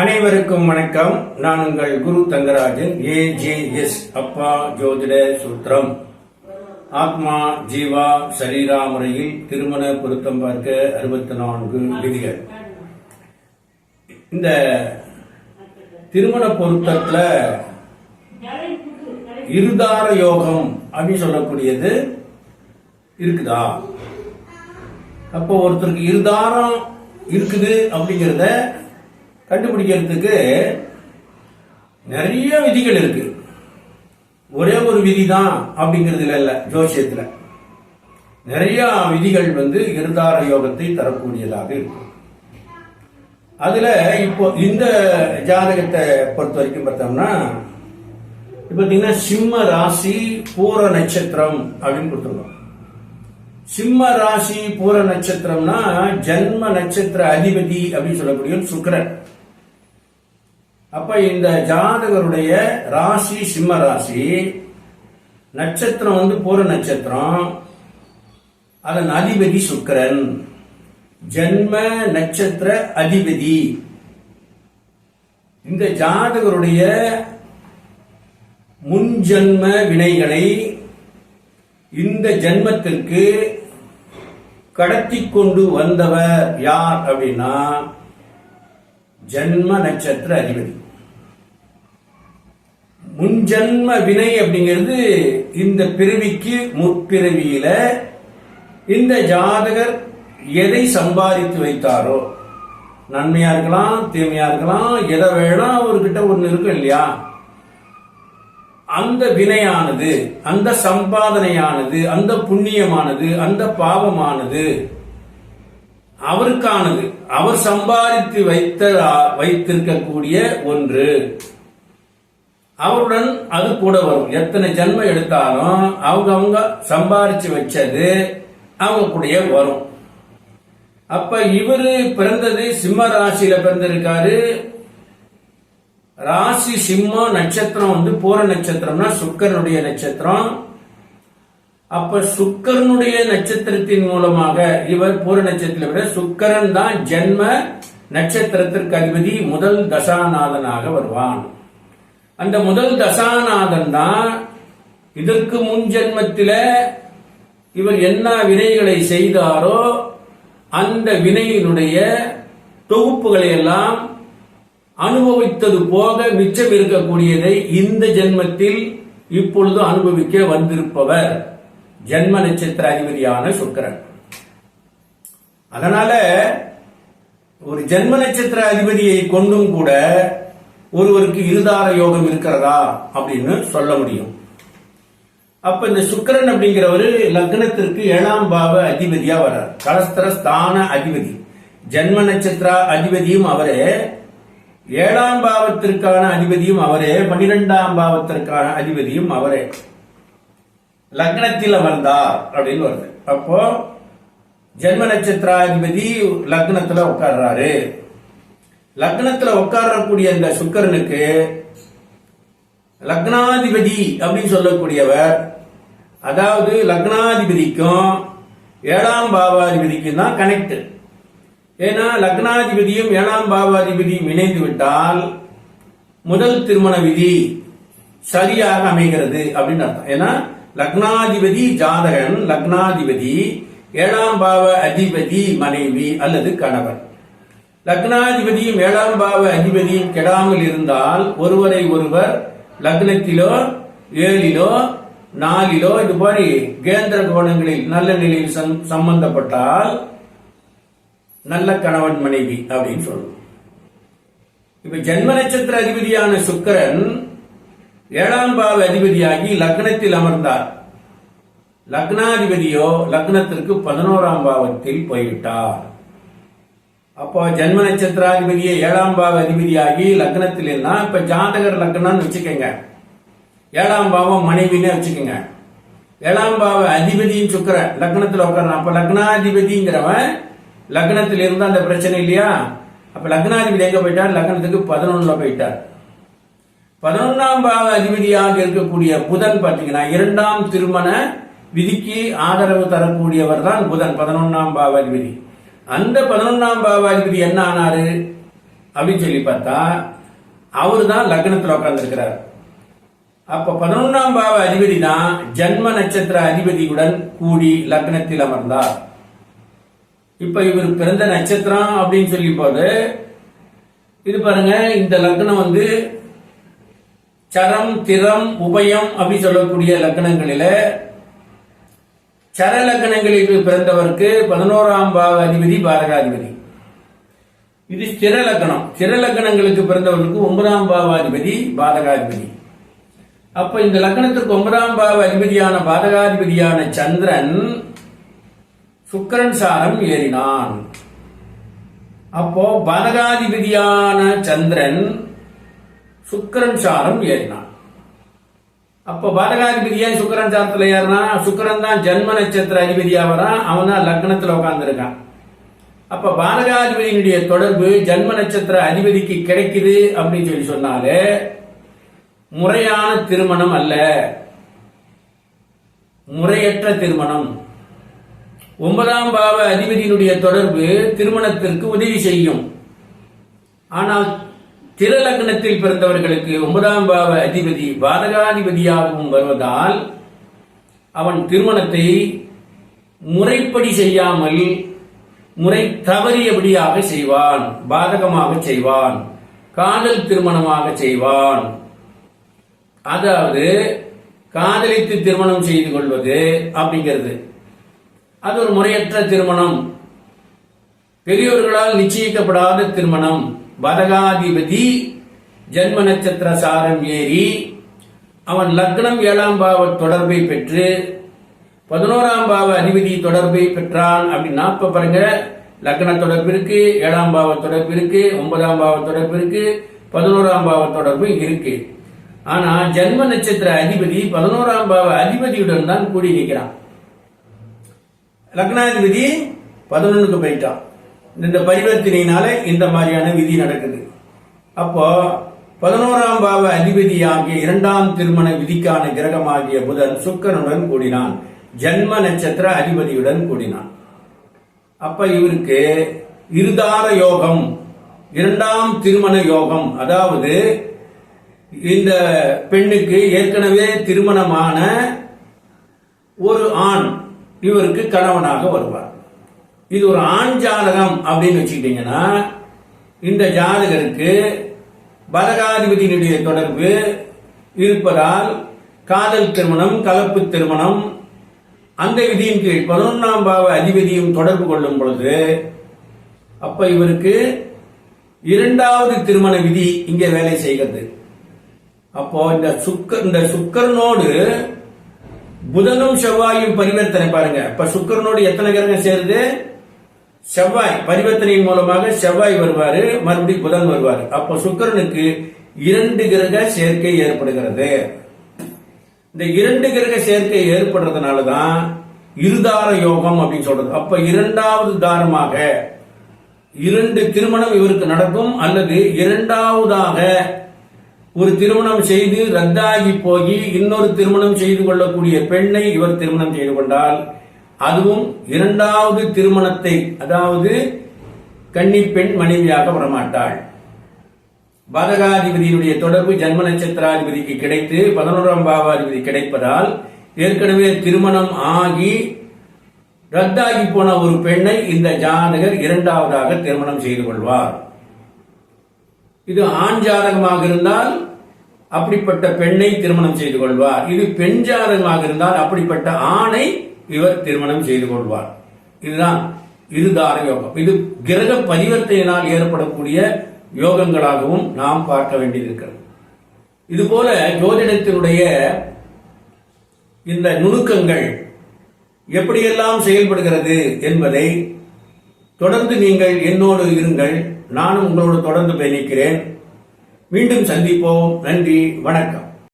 அனைவருக்கும் வணக்கம். நான் உங்கள் குரு தங்கராஜன் ஏஜேஎஸ் அப்பா ஜோதிட சூத்திரம். ஆத்மா ஜீவா சரீரா முறையில் திருமண பொருத்தம் பார்க்க அறுபத்தி நான்கு விதிகள். இந்த திருமண பொருத்தத்துல இருதார யோகம் அப்படின்னு சொல்லக்கூடியது இருக்குதா? அப்போ ஒருத்தருக்கு இருதாரம் இருக்குது அப்படிங்கிறத கண்டுபிடிக்கிறதுக்கு நிறைய விதிகள் இருக்கு. ஒரே ஒரு விதி தான் அப்படிங்கிறதுல இல்ல ஜோசியத்துல. நிறைய விதிகள் வந்து இருதார யோகத்தை தரக்கூடியதாக இருக்கும். அதுல இப்போ இந்த ஜாதகத்தை பொறுத்த வரைக்கும் பார்த்தோம்னா இப்போ பார்த்தீங்கன்னா சிம்ம ராசி பூர நட்சத்திரம் அப்படின்னு கொடுத்துருக்கோம். சிம்ம ராசி பூர நட்சத்திரம்னா ஜன்ம நட்சத்திர அதிபதி அப்படின்னு சொல்லக்கூடிய சுக்கிரன். அப்ப இந்த ஜாதகருடைய ராசி சிம்ம ராசி நட்சத்திரம் வந்து பூர நட்சத்திரம். அதன் அதிபதி சுக்கிரன். ஜென்ம நட்சத்திர அதிபதி. இந்த ஜாதகருடைய முன்ஜன்ம வினைகளை இந்த ஜென்மத்திற்கு கடத்தி கொண்டு வந்தவர் யார் அப்படின்னா ஜென்ம நட்சத்திர அதிபதி. முன்ஜன்ம வினை அப்படிங்கிறது இந்த பிறவிக்கு முற்பிறவியில இந்த ஜாதகர் எதை சம்பாதித்து வைத்தாரோ? நன்மையா இருக்கலாம் தீமையா இருக்கலாம் எதை வேணா அவர்கிட்ட ஒண்ணு இருக்கும் இல்லையா? அந்த வினையானது அந்த சம்பாதனையானது அந்த புண்ணியமானது அந்த பாவமானது அவருக்கானது. அவர் சம்பாதித்து வைத்த வைத்திருக்கக்கூடிய ஒன்று. அவருடன் அது கூட வரும். எத்தனை ஜென்மம் எடுத்தாலும் அவங்க அவங்க சம்பாரிச்சு வச்சது அவங்க கூடயே வரும். அப்ப இவரு பிறந்தது சிம்ம ராசியில பிறந்திருக்காரு. ராசி சிம்மம் நட்சத்திரம் வந்து பூர நட்சத்திரம்னா சுக்கரனுடைய நட்சத்திரம். அப்ப சுக்கரனுடைய நட்சத்திரத்தின் மூலமாக இவர் பூர நட்சத்திரத்தில் விட சுக்கரன் தான் ஜென்ம நட்சத்திரத்திற்கு அதிபதி முதல் தசாநாதனாக வருவான். அந்த முதல் தசாநாதன் தான் இதற்கு முன் ஜென்மத்தில இவர் என்ன வினைகளை செய்தாரோ அந்த வினையினுடைய தொகுப்புகளை எல்லாம் அனுபவித்தது போக மிச்சம் இருக்கக்கூடியதை இந்த ஜென்மத்தில் இப்பொழுது அனுபவிக்க வந்திருப்பவர். ஜென்ம நட்சத்திர அதிபதியான சுக்கரன். அதனால ஒரு ஜென்ம நட்சத்திர அதிபதியை கொண்டும் கூட ஒருவருக்கு இருதார யோகம் இருக்கிறதா அப்படின்னு சொல்ல முடியும். அப்ப இந்த சுக்கரன் அப்படிங்கிறவரு லக்னத்திற்கு ஏழாம் பாவ அதிபதியா வர்றார். கலஸ்தர ஸ்தான அதிபதி. ஜென்ம நட்சத்திர அதிபதியும் அவரே. ஏழாம் பாவத்திற்கான அதிபதியும் அவரே. பன்னிரெண்டாம் பாவத்திற்கான அதிபதியும் அவரே. லக்னத்தில் அமர்ந்தார் அப்படின்னு வருது. அப்போ ஜென்ம நட்சத்திராதிபதி லக்னத்துல உட்கார்றாரு. லக்னத்துல உட்காரக்கூடிய இந்த சுக்கரனுக்கு லக்னாதிபதி அப்படின்னு சொல்லக்கூடியவர். அதாவது லக்னாதிபதிக்கும் ஏழாம் பாவாதிபதிக்கும் தான் கனெக்ட் ஏன்னா லக்னாதிபதியும் ஏழாம் பாவாதிபதியும் இணைந்து விட்டால் முதல் திருமண விதி சரியாக அமைகிறது அப்படின்னு அர்த்தம். ஏன்னா லக்னாதிபதி ஜாதகன் லக்னாதிபதி ஏழாம் பாவ அதிபதி மனைவி அல்லது கணவன். லக்னாதிபதியும் ஏழாம் பாவ அதிபதியும் கெடாமல் இருந்தால் ஒருவரை ஒருவர் லக்னத்திலோ ஏழிலோ நாலிலோ இது மாதிரி கேந்திர கோணங்களில் நல்ல நிலையில் சம்பந்தப்பட்டால் நல்ல கணவன் மனைவி அப்படின்னு சொல்லுவோம். இப்ப ஜென்ம நட்சத்திர அதிபதியான சுக்கரன் ஏழாம் பாவ அதிபதியாகி லக்னத்தில் அமர்ந்தார். லக்னாதிபதியோ லக்னத்திற்கு பதினோராம் பாவத்தில் போய்விட்டார். அப்போ ஜென்ம நட்சத்திராதிபதியை ஏழாம் பாவ அதிபதியாகி லக்னத்தில் இருந்தா இப்ப ஜாதகர் லக்னம்னு வச்சுக்கோங்க. ஏழாம் பாவம் மனைவினே வச்சுக்கோங்க. ஏழாம் பாவ அதிபதியும் சுக்கர லக்னத்தில் உட்காரணும் அப்ப லக்னாதிபதிங்கிறவன் லக்னத்தில் இருந்தா அந்த பிரச்சனை இல்லையா? அப்ப லக்னாதிபதி எங்க போயிட்டார்? லக்னத்துக்கு பதினொன்னுல போயிட்டார். பதினொன்னாம் பாவ அதிபதியாக இருக்கக்கூடிய புதன் பாத்தீங்கன்னா இரண்டாம் திருமண விதிக்கு ஆதரவு தரக்கூடியவர் தான் புதன். பதினொன்னாம் பாவ அதிபதி. அந்த பதினொன்றாம் பாவ அதிபதி என்ன ஆனாரு? அப்படின்னு சொல்லி பார்த்தா அவர் தான் லக்னத்தில் உட்கார்ந்துருக்கிறார். அப்ப பதினொன்றாம் பாவ அதிபதி தான் ஜன்ம நட்சத்திர அதிபதியுடன் கூடி லக்னத்தில் அமர்ந்தார். இப்ப இவர் பிறந்த நட்சத்திரம் அப்படின்னு சொல்லி போது இது பாருங்க இந்த லக்னம் வந்து சரம் திறம் உபயம் அப்படி சொல்லக்கூடிய லக்னங்களில சர லக்னங்களில் பிறந்தவருக்கு பதினோராம் பாவ அதிபதி பாரகாதிபதி இது ஸ்திர லக்னம் ஸ்திர லக்னங்களுக்கு பிறந்தவர்களுக்கு ஒன்பதாம் பாவாதிபதி பாதகாதிபதி. அப்ப இந்த லக்னத்திற்கு ஒன்பதாம் பாவ அதிபதியான பாதகாதிபதியான சந்திரன் சுக்கரன் சாரம் ஏறினான். அப்போ பாதகாதிபதியான சந்திரன் சுக்கரன் சாரம் ஏறினான். அப்போ பாதகாதிபதியா சுக்கரன் சாரத்துல ஏறினா சுக்கரன் தான் ஜன்ம நட்சத்திர அதிபதியா வரான் அவன் தான் லக்னத்துல உட்கார்ந்துருக்கான் அப்ப பாலகாதிபதியினுடைய தொடர்பு ஜன்ம நட்சத்திர அதிபதிக்கு கிடைக்குது அப்படின்னு சொல்லி சொன்னாலே முறையான திருமணம் அல்ல. முறையற்ற திருமணம். ஒன்பதாம் பாவ அதிபதியினுடைய தொடர்பு திருமணத்திற்கு உதவி செய்யும். ஆனால் திரலக்னத்தில் பிறந்தவர்களுக்கு ஒன்பதாம் பாவ அதிபதி பாதகாதிபதியாகவும் வருவதால் அவன் திருமணத்தை முறைப்படி செய்யாமல் முறை தவறியபடியாக செய்வான் பாதகமாக செய்வான் காதல் திருமணமாக செய்வான். அதாவது காதலித்து திருமணம் செய்து கொள்வது அப்படிங்கிறது. அது ஒரு முறையற்ற திருமணம். பெரியோர்களால் நிச்சயிக்கப்படாத திருமணம். பதகாதிபதி ஜென்ம நட்சத்திர சாரம் ஏறி அவன் லக்னம் ஏழாம் பாவ தொடர்பை பெற்று பதினோராம் பாவ அதிபதி தொடர்பை பெற்றான் அப்படின்னா இப்ப பாருங்க. லக்ன தொடர்பு இருக்கு ஏழாம் பாவ தொடர்பு இருக்கு ஒன்பதாம் பாவ தொடர்பு இருக்கு பதினோராம் பாவ தொடர்பு இருக்கு. ஆனா ஜன்ம நட்சத்திர அதிபதி பதினோராம் பாவ அதிபதியுடன் தான் கூடி நிற்கிறான். லக்னாதிபதி பதினொன்னுக்கு போயிட்டான். இந்த பரிவர்த்தனையினால இந்த மாதிரியான விதி நடக்குது. அப்போ பதினோராம் பாவ அதிபதி ஆகிய இரண்டாம் திருமண விதிக்கான கிரகமாகிய புதன் சுக்கரனுடன் கூடினான். ஜன்ம நட்சத்திர அதிபதியுடன் கூடினான். அப்ப இவருக்கு இருதார யோகம் இரண்டாம் திருமண யோகம் அதாவது இந்த பெண்ணுக்கு ஏற்கனவே திருமணமான ஒரு ஆண் இவருக்கு கணவனாக வருவார். இது ஒரு ஆண் ஜாதகம் அப்படின்னு வச்சுக்கிட்டீங்கன்னா இந்த ஜாதகருக்கு பலகாதிபதியினுடைய தொடர்பு இருப்பதால் காதல் திருமணம் கலப்பு திருமணம் அந்த விதியின் கீழ் பதினொன்றாம் பாவ அதிபதியும் தொடர்பு கொள்ளும் பொழுது அப்ப இவருக்கு இரண்டாவது திருமண விதி இங்கே வேலை செய்கிறது. அப்போ இந்த சுக்கர் இந்த சுக்கரனோடு புதனும் செவ்வாயும் பரிவர்த்தனை பாருங்க. இப்ப சுக்கரனோடு எத்தனை கிரகம் சேருது செவ்வாய் பரிவர்த்தனையின் மூலமாக செவ்வாய் வருவாரு மறுபடியும் புதன் வருவாரு. அப்போ சுக்கரனுக்கு இரண்டு கிரக சேர்க்கை ஏற்படுகிறது. இந்த இரண்டு கிரக சேர்க்கை ஏற்படுறதுனால தான் இருதார யோகம் அப்படின்னு சொல்றது. அப்ப இரண்டாவது தாரமாக இரண்டு திருமணம் இவருக்கு நடக்கும் அல்லது இரண்டாவதாக ஒரு திருமணம் செய்து ரத்தாகி போய் இன்னொரு திருமணம் செய்து கொள்ளக்கூடிய பெண்ணை இவர் திருமணம் செய்து கொண்டால் அதுவும் இரண்டாவது திருமணத்தை அதாவது கன்னி பெண் மனைவியாக வரமாட்டாள். பாதகாதிபதியினுடைய தொடர்பு ஜன்ம நட்சத்திராதிபதிக்கு கிடைத்து பதினோராம் பாவாதிபதி கிடைப்பதால் ஏற்கனவே திருமணம் ஆகி ரத்தாகி போன ஒரு பெண்ணை இந்த ஜாதகர் இரண்டாவதாக திருமணம் செய்து கொள்வார். இது ஆண் ஜாதகமாக இருந்தால் அப்படிப்பட்ட பெண்ணை திருமணம் செய்து கொள்வார். இது பெண் ஜாதகமாக இருந்தால் அப்படிப்பட்ட ஆணை இவர் திருமணம் செய்து கொள்வார். இதுதான் இது தார யோகம். இது கிரக பரிவர்த்தனையினால் ஏற்படக்கூடிய யோகங்களாகவும் நாம் பார்க்க வேண்டியிருக்கிறது. இதுபோல ஜோதிடத்தினுடைய இந்த நுணுக்கங்கள் எப்படியெல்லாம் செயல்படுகிறது என்பதை தொடர்ந்து நீங்கள் என்னோடு இருங்கள். நானும் உங்களோடு தொடர்ந்து பயணிக்கிறேன். மீண்டும் சந்திப்போம். நன்றி. வணக்கம்.